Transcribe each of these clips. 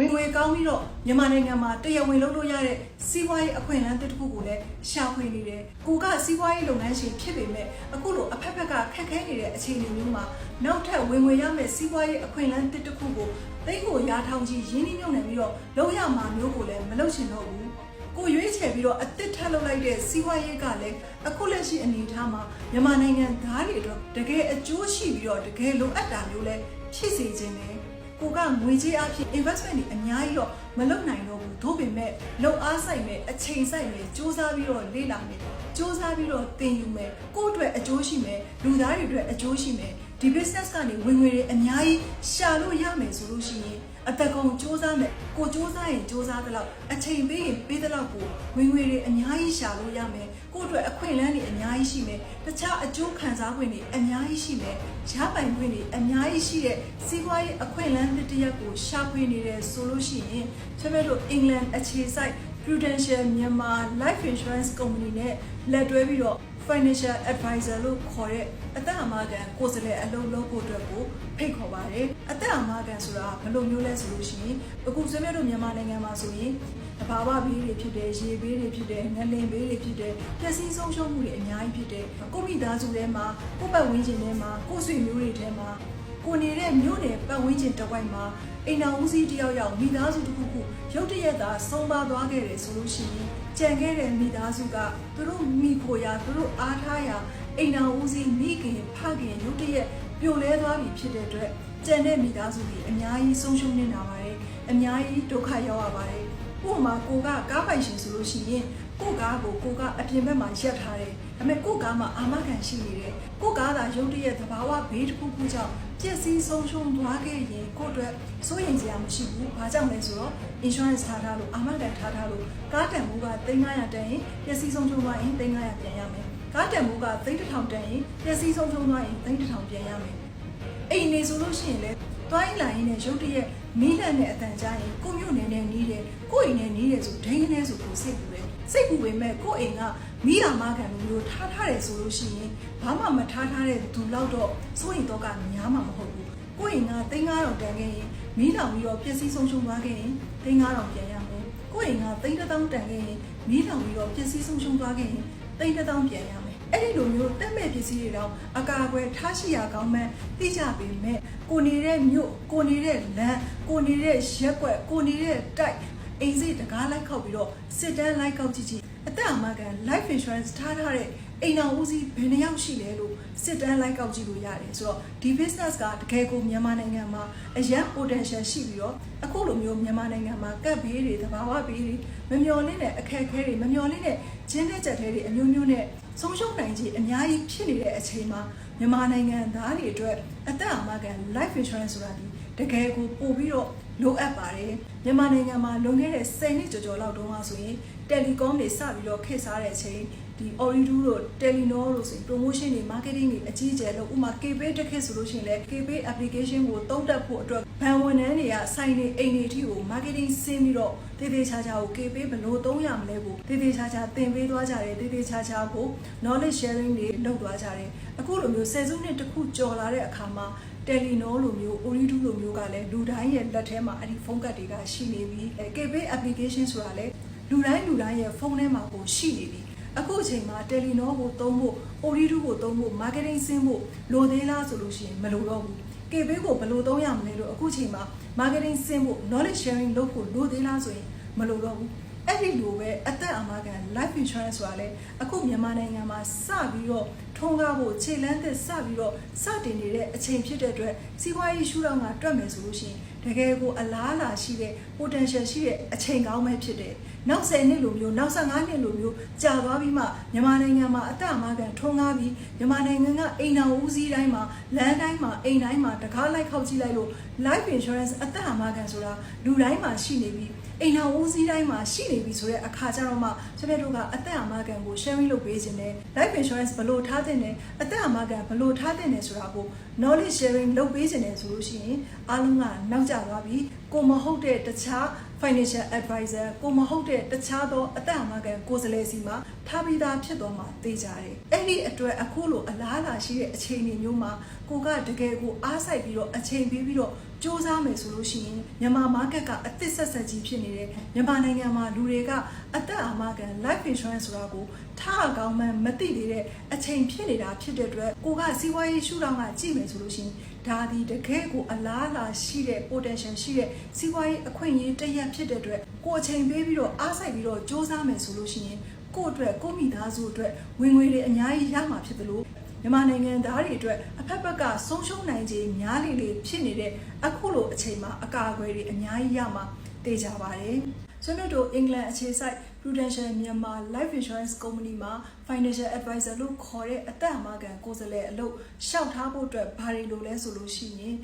ဝင်ငွေကောင်းပြီးတော့မြန်မာနိုင်ငံမှာတရားဝင်လုပ်လို့ရတဲ့စီးပွားရေးအခွင့်အလမ်းတစ်ခုကိုလည်းရှာဖွေနေတယ်။ကိုကစီးပွားရေးလုပ်ငန်းရှင်ဖြစ်ပေမဲ့အခုလိုအဖက်ဖက်ကခက်ခဲနေတဲ့အခြေအနေမျိုးမှာနောက်ထပ်ဝင်ငွေရမယ့်စီးပွားရေးအခွင့်အလမ်းတစ်ခုကိုတိတ်ကိုရာထောင်ကြီးရင်းနှီးမြှုပ်နှံပြီးတော့လုပ်ရမှာမျိုးကိုလည်းမလုပ်ချင်တော့ဘူး။ကိုရွေးချယ်ပြီးတော့အသစ်ထပ်လုပ်လိုက်တဲ့စီးပွားရေးကလည်းအခုလက်ရှိအနေအထားမှာမြန်မာနိုင်ငံသားတွေအတွက်တကယ်အကျိုးရှိပြီးတော့တကယ်လိုအပ်တာမျိုးလည်းဖြစ်စေခြင်းပဲ ကိုကငွေကြေးအဖြစ် investment တွေအများကြီးတော့မလုပ်နိုင်တော့ဘူးဒါပေမဲ့လုံအားဆိုင်မဲ့အချိန်ဆိုင်မဲ့စူးစမ်းပြီးတော့လေ့လာမယ်စူးစမ်းပြီးတော့သင်ယူမယ်ကိုယ့်အတွက်အကျိုးရှိမယ်လူသားတွေအတွက်အကျိုးရှိမယ်ဒီ business ကနေဝင်ငွေတွေအများကြီးရှာလို့ရမယ်ဆိုလို့ရှိရင် အတကုံစူးစမ်းမယ်ကိုစူးစမ်းရင်စူးစမ်းသလောက်အချိန်ပေးရင်ပေးသလောက်ကိုဝင်ငွေတွေအများကြီးရှာလို့ရမယ်ကိုယ့်အတွက်အခွင့်အလမ်းတွေအများကြီးရှိမယ်တခြားအကျိုးခံစား권တွေအများကြီးရှိမယ်ရပိုင်권တွေအများကြီးရှိတဲ့စီးပွားရေးအခွင့်အလမ်းတစ်တစ်ရပ်ကိုရှာဖွေနေတယ်ဆိုလို့ရှိရင်ကျွန်တော်တို့အင်္ဂလန်အခြေစိုက် Prudential မြန်မာ Life Insurance Company နဲ့လက်တွဲပြီးတော့ financial advisor လို့ခေါ်တဲ့အသက်အမခံကိုယ်စားလှယ်အလုပ်လုပ်ဖို့အတွက်ကိုဖိတ်ခေါ်ပါတယ်အသက်အမခံဆိုတာဘယ်လိုမျိုးလဲဆိုလို့ရှိရင်အခုဆွေးနွေးတို့မြန်မာနိုင်ငံမှာဆိုရင်တဘာဝဘေးတွေဖြစ်တယ်ရေဘေးတွေဖြစ်တယ်ငလင်ဘေးတွေဖြစ်တယ်ပျက်စီးဆုံးရှုံးမှုတွေအများကြီးဖြစ်တယ်ကိုမိသားစုထဲမှာကိုယ့်ပတ်ဝန်းကျင်ထဲမှာကိုယ့်ဆွေမျိုးတွေထဲမှာ ကိုနေတဲ့မြို့နယ်ပတ်ဝန်းကျင်တစ်ဝိုက်မှာအိမ်တော်ဦးစီးတယောက်ယောက်မိသားစုတစ်ခုခုရုတ်တရက်သာဆုံးပါသွားခဲ့တယ်ဆိုလို့ရှိရင်ကြံခဲ့တဲ့မိသားစုကသူတို့မိဖို့ရာသူတို့အားထားရာအိမ်တော်ဦးစီးမိခင်ဖခင်ရုတ်တရက်ပြိုလဲသွားပြီဖြစ်တဲ့အတွက်ကြံတဲ့မိသားစုတွေအများကြီးဆုံးရှုံးနေတာပါတယ်အများကြီးဒုက္ခရောက်ရပါတယ်ဥပမာကိုကကားပိုင်ရှင်ဆိုလို့ရှိရင် ကိုကားကိုကိုကအပြင်ဘက်မှာရက်ထားတယ်ဒါပေမဲ့ကိုကားမှာအာမခံရှိနေတယ်ကိုကားသာရုတ်တရက်သဘာဝဘေးတစ်ခုခုကြောင့်ပျက်စီးဆုံးရှုံးသွားခဲ့ရင်ကိုယ့်အတွက်စိုးရိမ်စရာမရှိဘူးဘာကြောင့်လဲဆိုတော့ insurance ထားထားလို့အာမခံထားထားလို့ကားတန်မှုက3900တန်ရင်ပျက်စီးဆုံးရှုံးသွားရင်3900ပြန်ရမယ်ကားတန်မှုက3000တန်ရင်ပျက်စီးဆုံးရှုံးသွားရင်3000ပြန်ရမယ်အိမ်နေဆိုလို့ရှိရင်လည်း တွိုင်းလိုင်းနဲ့ရုတ်တရက်မီးလက်နဲ့အတန်ကြားရင်ကိုမျိုးနေနဲ့နီးတယ်ကိုအိမ်နဲ့နီးတယ်ဆိုဒိန်းကနေဆိုကိုစိတ်ပူတယ်စိတ်ပူပေမဲ့ကိုအိမ်ကမိလာမခံလို့မျိုးထားထားတယ်ဆိုလို့ရှိရင်ဘာမှမထားထားတဲ့သူလောက်တော့စိုးရင်တော့ကများမှာမဟုတ်ဘူးကိုအိမ်က3000တန်ခဲ့ရင်မီးလောင်ပြီးတော့ပျက်စီးဆုံးရှုံးသွားခဲ့ရင်3000ပြန်ရမယ်ကိုအိမ်က3000တန်ခဲ့ရင်မီးလောင်ပြီးတော့ပျက်စီးဆုံးရှုံးသွားခဲ့ရင်3000ပြန်ရမယ် အဲ့ဒီလိုမျိုးတက်မဲ့ပစ္စည်းတွေတော့အကာအကွယ်ထားရှိရကောင်းမှန်းသိကြပေမဲ့ကိုနေတဲ့မြို့ကိုနေတဲ့လမ်းကိုနေတဲ့ရက်ွက်ကိုနေတဲ့တိုက်အိမ်စိတ်တကားလိုက်ခောက်ပြီးတော့စစ်တမ်းလိုက်ခောက်ကြည့်ကြည့်အသက်အမကန် life insurance ထားထားတဲ့ အိမ်တော်ဦးစီးဘယ်နှယောက်ရှိလဲလို့စစ်တမ်းလိုက်ကောက်ကြည့်လို့ရတယ်ဆိုတော့ဒီ business ကတကယ်ကိုမြန်မာနိုင်ငံမှာအရန် potential ရှိပြီးတော့အခုလိုမျိုးမြန်မာနိုင်ငံမှာကပ်ဘေးတွေသဘာဝဘေးတွေမမျော်လင့်တဲ့အခက်အခဲတွေမမျော်လင့်တဲ့ဂျင်းတဲ့ကြက်တွေတွေအမျိုးမျိုးနဲ့ဆုံးရှုံးနိုင်ခြင်းအများကြီးဖြစ်နေတဲ့အချိန်မှာမြန်မာနိုင်ငံသားတွေအတွက်အသက်အမကန် life insurance ဆိုတာဒီတကယ်ကိုပို့ပြီးတော့လိုအပ်ပါတယ်မြန်မာနိုင်ငံမှာလွန်ခဲ့တဲ့10နှစ်ကျော်ကျော်လောက်တုန်းကဆိုရင် telecom တွေစပြီးတော့ခေတ်စားတဲ့အချိန် ဒီ Oridu တို့ Telenor တို့ဆိုရင် promotion တွေ marketing တွေအကြီးအကျယ်လုပ်ဥပမာ KPay တစ်ခေတ်ဆိုလို့ရှိရင်လည်း KPay application ကိုသုံးတက်ဖို့အတွက်ဘဏ်ဝန်ထမ်းတွေကစိုင်းနေအိမ်တွေအထိကို marketing ဆင်းပြီးတော့တည်တည်ချာချာကို KPay ဘယ်လိုသုံးရမလဲကိုတည်တည်ချာချာသင်ပေးသွားကြတယ်တည်တည်ချာချာကို knowledge sharing တွေလုပ်သွားကြတယ်အခုလိုမျိုးဆယ်စုနှစ်တစ်ခုကျော်လာတဲ့အခါမှာ Telenor လိုမျိုး Oridu လိုမျိုးကလည်းလူတိုင်းရဲ့လက်ထဲမှာအဲ့ဒီဖုန်းကတ်တွေကရှိနေပြီ KPay application ဆိုတာလည်းလူတိုင်းလူတိုင်းရဲ့ဖုန်းထဲမှာကိုရှိနေပြီ အခုအချိန်မှာ Telenor ကိုသုံးဖို့ Oridu ကိုသုံးဖို့ marketing ဆင်းဖို့လိုသေးလားဆိုလို့ရှိရင်မလိုတော့ဘူး KB ကိုဘယ်လိုသုံးရမလဲလို့အခုချိန်မှာ marketing ဆင်းဖို့ knowledge sharing လုပ်ဖို့လိုသေးလားဆိုရင်မလိုတော့ဘူး အဲ့ဒီလိုပဲအသက်အမကန် life insurance ဆိုတာလေအခုမြန်မာနိုင်ငံမှာစပြီးတော့ထုံးကားဖို့ခြေလန်းသက်စပြီးတော့စတင်နေတဲ့အချိန်ဖြစ်တဲ့အတွက်စီးပွားရေးရှုထောင့်ကတွက်မယ်ဆိုလို့ရှိရင်တကယ်ကိုအလားအလာရှိတဲ့ potential ရှိတဲ့အချိန်ကောင်းပဲဖြစ်တယ်နောက်10နှစ်လိုမျိုးနောက်15နှစ်လိုမျိုးကြာသွားပြီးမှမြန်မာနိုင်ငံမှာအသက်အမကန်ထုံးကားပြီးမြန်မာနိုင်ငံကအိမ်တော်ဦးစီးတိုင်းမှာလမ်းတိုင်းမှာအိမ်တိုင်းမှာတကားလိုက်ခောက်ကြည့်လိုက်လို့ life insurance အသက်အမကန်ဆိုတာလူတိုင်းမှာရှိနေပြီး အိမ်တော်ဦးစီးတိုင်းမှာရှိနေပြီဆိုတဲ့အခါကျတော့မှကျွန်တော်တို့ကအသက်အမကန်ကို sharing လုပ်ပေးခြင်းနဲ့ life insurance ဘယ်လိုထားတဲ့နဲ့အသက်အမကန်ဘယ်လိုထားတဲ့နဲ့ဆိုတာကို knowledge sharing လုပ်ပေးခြင်းနဲ့ဆိုလို့ရှိရင်အားလုံးကနောက်ကျသွားပြီကိုမဟုတ်တဲ့တခြား financial advisor ကိုမဟုတ်တဲ့တခြားသောအသက်အမကန်ကိုယ်စားလှယ်စီမှာထားပြီးသားဖြစ်သွားမှာသိကြတယ်အဲ့ဒီအတွက်အခုလိုအလားအလာရှိတဲ့အခြေအနေမျိုးမှာကိုကတကယ်ကိုအားစိုက်ပြီးတော့အချိန်ပေးပြီးတော့ စူးစမ်းမယ်ဆိုလို့ရှိရင်မြန်မာ market ကအသစ်ဆက်ဆက်ကြီးဖြစ်နေတယ်မြန်မာနိုင်ငံမှာလူတွေကအသက်အာမခံ life insurance ဆိုတာကိုထားအကောင်းမှန်းမသိသေးတဲ့အချိန်ဖြစ်နေတာဖြစ်တဲ့အတွက်ကိုကစီးပွားရေးရှုထောင့်ကကြည့်မယ်ဆိုလို့ရှိရင်ဒါဒီတကယ်ကိုအလားအလာရှိတဲ့ potential ရှိတဲ့စီးပွားရေးအခွင့်အရေးတစ်ရက်ဖြစ်တဲ့အတွက်ကိုအချိန်ပေးပြီးတော့အားစိုက်ပြီးတော့စူးစမ်းမယ်ဆိုလို့ရှိရင်ကိုယ့်အတွက်ကိုယ့်မိသားစုအတွက်ဝင်ငွေတွေအများကြီးရမှာဖြစ်တယ်လို့ မြန်မာနိုင်ငံသားတွေအတွက်အဖက်ဖက်ကဆုံးရှုံးနိုင်ခြင်းများလေလေဖြစ်နေတဲ့အခုလိုအချိန်မှာအကာအကွယ်တွေအများကြီးရမှာသိကြပါတယ်။ဆွေးနွေးတို့အင်္ဂလန်အခြေစိုက် Prudential မြန်မာ Life Insurance Company မှာ Financial Advisor လို့ခေါ်တဲ့အသက်အမခံကိုယ်စားလှယ်အလုပ်ရှောက်ထားဖို့အတွက်ဘာတွေလိုလဲဆိုလို့ရှိရင်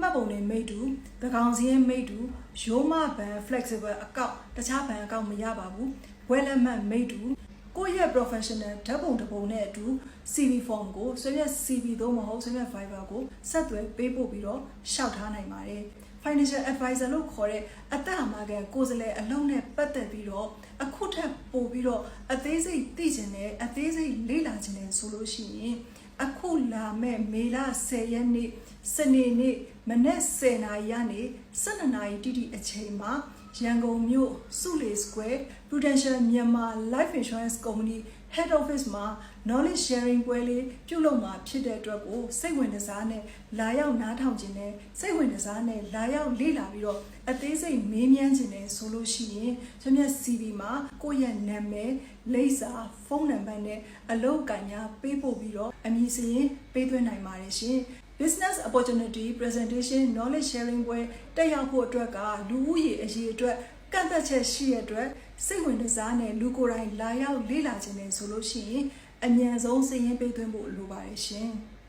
မှတ်ပုံနဲ့မိတ်တူသကောင်စင်းမိတ်တူရိုးမဘန် flexible အကောင့်တခြားဘန်အကောင့်မရပါဘူးဝယ်လက်မှတ်မိတ်တူ ကိုယ့်ရဲ့ professional ဓာတ်ပုံတစ်ပုံနဲ့အတူ CV form ကိုဆွေးနွေး CV သို့မဟုတ်ဆွေးနွေး Fiverr ကိုဆက်သွယ်ပေးပို့ပြီးတော့ရှောက်ထားနိုင်ပါတယ် financial advisor လို့ခေါ်တဲ့အသက်အမှားကကိုယ်စားလှယ်အလုံးနဲ့ပတ်သက်ပြီးတော့အခုထက်ပိုပြီးတော့အသေးစိတ်သိချင်တယ်အသေးစိတ်လေ့လာချင်တယ်ဆိုလို့ရှိရင်အခုလာမဲ့မေလ10ရက်နေ့စနေနေ့မနက်10:00နာရီကနေ12:00နာရီတိတိအချိန်မှာ ရန်ကုန်မြို့စုလေ square Prudential မြန်မာ Life Insurance Company Head Office မှာ knowledge sharing ပွဲလေးပြုလုပ်မှာဖြစ်တဲ့အတွက်ကိုစိတ်ဝင်စားနဲ့လာရောက်နားထောင်ခြင်းနဲ့စိတ်ဝင်စားနဲ့လာရောက်လေ့လာပြီးတော့အသေးစိတ်မေးမြန်းခြင်းနဲ့ဆိုလို့ရှိရင်ကျွန်မ CV မှာကိုယ့်ရဲ့နာမည်လိပ်စာဖုန်းနံပါတ်နဲ့အလုပ်ကညာပေးပို့ပြီးတော့အမည်စာရင်းပေးသွင်းနိုင်ပါတယ်ရှင် business opportunity presentation knowledge sharing ပွဲတက်ရောက်ဖို့အတွက်ကလူဦးရေအရေးအတွက်ကန့်သက်ချက်ရှိတဲ့အတွက်စိတ်ဝင်စားနဲ့လူကိုယ်တိုင်လာရောက်လေ့လာခြင်းနဲ့ဆိုလို့ရှိရင်အញ្ញံဆုံးစာရင်းပေးသွင်းဖို့လိုပါတယ်ရှင်။